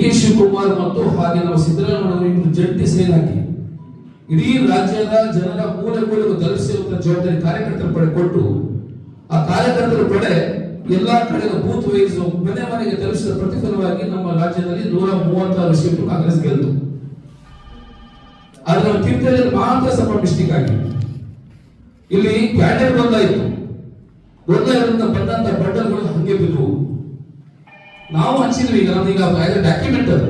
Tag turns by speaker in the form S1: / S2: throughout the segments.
S1: K Shivakumar ಮತ್ತು ಹಾಗೆ ನಾವು ಸಿದ್ದರಾಮಯ್ಯ ಜಂಟಿ ಸೇನೆ ಹಾಕಿ ಇಡೀ ರಾಜ್ಯದ ಜನರ ಮೂಲ ಮೂಲೆಗೂ ತಲುಪಿಸಿರುವಂತಹ ಜವಾಬ್ದಾರಿ ಕಾರ್ಯಕರ್ತರ ಪಡೆ ಕೊಟ್ಟು, ಆ ಕಾರ್ಯಕರ್ತರ ಪಡೆ ಎಲ್ಲಾ ಕಡೆ ಬೂತ್ ವಹಿಸುವ ಮನೆ ಮನೆಗೆ ತಲುಪಿಸಿದ ಪ್ರತಿಫಲವಾಗಿ ನಮ್ಮ ರಾಜ್ಯದಲ್ಲಿ ನೂರ ಮೂವತ್ತಾರು ಸೀಟು ಕಾಂಗ್ರೆಸ್ ಗೆಲ್ತು ಆದ್ರೆ ತೀರ್ಥಹಳ್ಳಿಯಲ್ಲಿ ಮಾತ್ರ ಮಿಸ್ಟೇಕ್ ಆಗಿದೆ ಇಲ್ಲಿ ಕ್ಯಾಂಡಿಡೇಟ್ ಬಂದಾಯಿತು. ಗೊಂದಾಯದಿಂದ ಬಂದಂತ ಬಂಡಲ್ಗಳು ಹಂಗೆ ಬಿದ್ದವು ನಾವು ಹಂಚಿದ್ವಿ ಈಗ ನಮ್ದೀಗ ಡಾಕ್ಯುಮೆಂಟ್ ಅದು.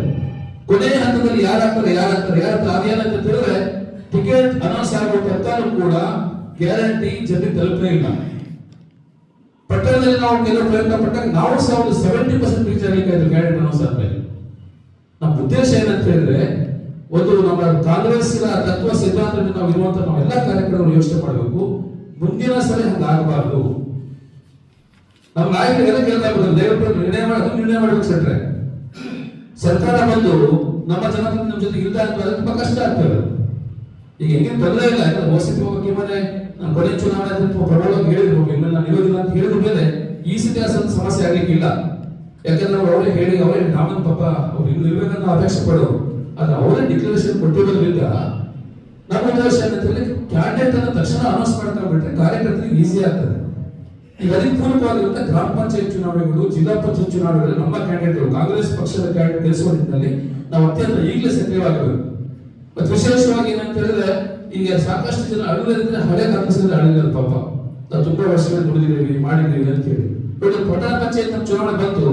S1: ಕೊನೆಯ ಹಂತದಲ್ಲಿ ಯಾರಾಗ್ತಾರೆ ಯಾರಾಗ್ತಾರೆ ಯಾರಾಗ್ತಾರೆ ಅದೇನಂತ ತಿಳಿದ್ರೆ ಟಿಕೆಟ್ ಅನೌನ್ಸ್ ಆಗುವ ತನಕ ಕೂಡ ಗ್ಯಾರಂಟಿ ಜೊತೆ ತಲುಪಲೇ ಇಲ್ಲ. ಪಟ್ಟಣದಲ್ಲಿ ನಾವು ಕೆಲವು ಪ್ರಯತ್ನ ಪಟ್ಟಾಗ ನಾವು ಸಹ ಒಂದು ಸೆವೆಂಟಿ ಪರ್ಸೆಂಟ್ ರೀಚ್ ಆಗಲಿಕ್ಕೆ ಗ್ಯಾರಂಟಿ ಅನೌನ್ಸ್ ಆದ್ಮೇಲೆ ನಮ್ಮ ಉದ್ದೇಶ ಏನಂತ ಹೇಳಿದ್ರೆ ಒಂದು ನಮ್ಮ ಕಾಂಗ್ರೆಸ್ಸಿನ ತತ್ವ ಸಿದ್ಧಾಂತದಲ್ಲಿ ನಾವು ಇರುವಂಥ ಎಲ್ಲ ಕಾರ್ಯಕ್ರಮವನ್ನು ಯೋಚನೆ ಮಾಡಬೇಕು. ಮುಂದಿನ ಸಲ ಹಂಗಾಗಬಾರ್ದು. ನಮ್ಮ ನಾಯಕರಿಗೆಲ್ಲ ಕೇಳ್ತಾ ಇರ್ಬೋದು ದಯವಿಟ್ಟು ನಿರ್ಣಯ ಮಾಡಿ ನಿರ್ಣಯ ಮಾಡ್ಬೇಕು ಸಟ್ರೆ. ಸರ್ಕಾರ ಬಂದು ನಮ್ಮ ಜನತೆ ನಮ್ಮ ಜೊತೆ ಇಲ್ಲ ಅಂತ ತುಂಬಾ ಕಷ್ಟ ಆಗ್ತದೆ ಈಗ ಹೆಂಗೆ ತೊಂದರೆ ಇಲ್ಲ ವಸತಿ ಹೋಗಕ್ಕೆ ಮನೆ ನಾನು ಕೊನೆ ಚುನಾವಣೆ ಅಂತ ಪ್ರಬಲವಾಗಿ ಹೇಳಿದ್ರು ಇನ್ಮೇಲೆ ನಾನು ಇರೋದಿಲ್ಲ ಅಂತ ಹೇಳಿದ ಮೇಲೆ ಈ ಸತಿ ಅಸಲ್ ಸಮಸ್ಯೆ ಆಗಲಿಕ್ಕಿಲ್ಲ ಯಾಕಂದ್ರೆ ನಾವು ಅವರೇ ಹೇಳಿ, ಅವರೇ ನಾಮನ್ ಪಾಪ ಅವ್ರು ಇನ್ನು ಇರ್ಬೇಕಂತ ಅಪೇಕ್ಷೆ ಪಡೋರು. ಆದ್ರೆ ಅವರೇ ಡಿಕ್ಲರೇಷನ್ ಕೊಟ್ಟಿರೋದ್ರಿಂದ ನಮ್ಮ ಉದ್ದೇಶ ಹೇಳಿ ಕ್ಯಾಂಡಿಡೇಟ್ ಅನ್ನು ತಕ್ಷಣ ಅನೌನ್ಸ್ ಮಾಡ್ತಾ ಬಿಟ್ರೆ ಕಾರ್ಯಕರ್ತರಿಗೆ ಈಸಿ ಆಗ್ತದೆ. ಅದಕ್ಕೆ ಪೂರಕವಾಗಿರುವಂತ ಗ್ರಾಮ ಪಂಚಾಯತ್ ಚುನಾವಣೆಗಳು, ಜಿಲ್ಲಾ ಪಂಚಾಯತ್ ಚುನಾವಣೆಗಳು ನಮ್ಮ ಕ್ಯಾಂಡಿಡೇಟ್ಗಳು ಕಾಂಗ್ರೆಸ್ ಪಕ್ಷದ ಕ್ಯಾಂಡಿಡೇಟ್ ಗೆಲ್ಲಿಸುವ ನಿಟ್ಟಿನಲ್ಲಿ ನಾವು ಅತ್ಯಂತ ಈಗಲೇ ಸಕ್ರಿಯವಾಗಬೇಕು ಮತ್ತು ವಿಶೇಷವಾಗಿ ಏನಂತ ಹೇಳಿದ್ರೆ, ಈಗ ಸಾಕಷ್ಟು ಜನ ಅಳುವುದರಿಂದ ಹಳೆ ಕಾಂಗ್ರೆಸ್ ಅಳಿದ್ದಾರೆ ಪಾಪ. ನಾವು ತುಂಬಾ ವರ್ಷಗಳಲ್ಲಿ ದುಡಿದಿದ್ದೀವಿ, ಮಾಡಿದ್ದೀವಿ ಅಂತ ಹೇಳಿ. ಬಟ್ ಪಟ್ಟಣ ಪಂಚಾಯತ್ ಚುನಾವಣೆ ಬಂತು,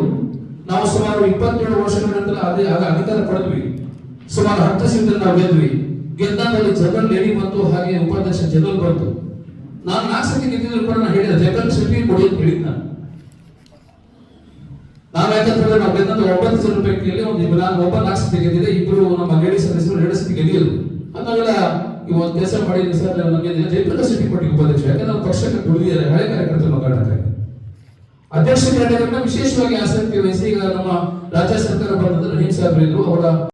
S1: ನಾವು ಸುಮಾರು ಇಪ್ಪತ್ತೇಳು ವರ್ಷಗಳ ನಂತರ ಅದೇ ಆಗ ಅಧಿಕಾರ ಪಡೆದ್ವಿ. ಸುಮಾರು ಹತ್ತು ಸೀಟನ್ನು ನಾವು ಗೆದ್ವಿ. ಗೆದ್ದಾದಲ್ಲಿ ಜನರಲ್ ಲೇಡಿ ಬಂತು, ಹಾಗೆ ಉಪಾಧ್ಯಕ್ಷ ಜನರಲ್ ಬಂತು. ನಾನು ನಾಲ್ಕು ಗೆದ್ದಿದ್ರು ಕೂಡ ನಾನು ಹೇಳಿದೆ, ಜಗನ್ ಸೀಟಿ ಕೊಡಿ ಅಂತ ಹೇಳಿದ್ ನಾನು. ಯಾಕಂತ ಯಾಕಂತಂದ್ರೆ ನಾವು ಗೆದ್ದಂತ ಒಂಬತ್ತು ಜನ ಪೈಕಿಯಲ್ಲಿ ಒಂದು ಇಬ್ಬರು ನಾನು ಒಬ್ಬ ನಾಲ್ಕು ಸತಿ ಗೆದ್ದಿದೆ ಇಬ್ಬರು ನಮ್ಮ ಲೇಡೀಸ್ ಸದಸ್ಯರು ಸತಿ ಗೆದ್ದಿಯೋದು ನಾವೆಲ್ಲ ಈ ಒಂದು ಕೆಲಸ ಮಾಡಿದ್ವಿ ಸರ್ ನಮಗೆ ಜಯಪ್ರದ ಸಿಟಿ ಕೊಟ್ಟಿಗೆ ಉಪಾಧ್ಯಕ್ಷ, ಯಾಕಂದ್ರೆ ನಾವು ಪಕ್ಷಕ್ಕೆ ದುಡಿದಿದ್ದಾರೆ ಹಳೆ ಕಾರ್ಯಕರ್ತರು ಕಾರಣಕ್ಕಾಗಿ ಅಧ್ಯಕ್ಷ ಕ್ಯಾಂಡಿಡೇಟ್ನ ವಿಶೇಷವಾಗಿ ಆಸಕ್ತಿ ವಹಿಸಿ ಈಗ ನಮ್ಮ ರಾಜ್ಯ ಸರ್ಕಾರ ಬಂದ್ರೆ ರಹೀಂ ಸಾಹೇಬ್ ಅವರ